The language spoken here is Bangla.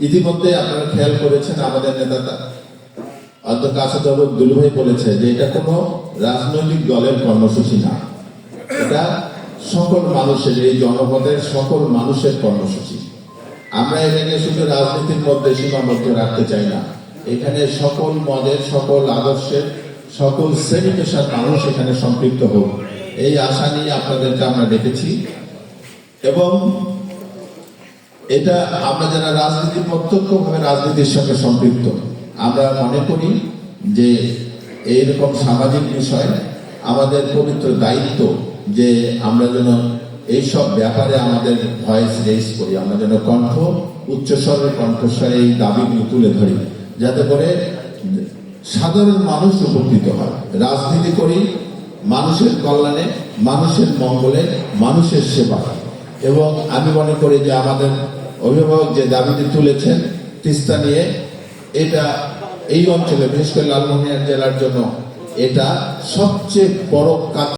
ইতিমধ্যে আপনারা খেয়াল করেছেন আমাদের নেতা অধ্যক্ষ আসাদুর দুলুভাই বলেছে যে এটা কোনো রাজনৈতিক দলের কর্মসূচি না। এটা সকল মানুষের, এই জনপদের সকল মানুষের কর্মসূচি। আমরা এটাকে শুধু রাজনীতির মধ্যে সীমাবদ্ধ রাখতে চাই না। এখানে সকল মদের, সকল আদর্শের, সকল শ্রেণি পেশার মানুষ এখানে সম্পৃক্ত হোক। এই আশা নিয়ে আপনাদেরকে আমরা ডেকেছি। এবং এটা আমরা যারা রাজনীতি প্রত্যক্ষভাবে রাজনীতির সঙ্গে সম্পৃক্ত, আমরা মনে করি যে এইরকম সামাজিক বিষয় আমাদের পবিত্র দায়িত্ব যে আমরা যেন এইসব ব্যাপারে আমাদের ভয়েস রেস করি, আমরা যেন কণ্ঠ উচ্চস্বরের কণ্ঠস্বরে এই দাবিগুলো তুলে ধরি, যাতে করে সাধারণ মানুষ উপকৃত হয়। রাজনীতি করি, মানুষের কল্যাণে, মানুষের মঙ্গলে, মানুষের সেবা এবং আমি মনে করি যে আমাদের অভিভাবক যে দাবিটি তুলেছেন, তিস্তা নিয়ে, এটা এই অঞ্চলে, বিশেষ করে লালমোহনিয়া জেলার জন্য, এটা সবচেয়ে বড় কাজ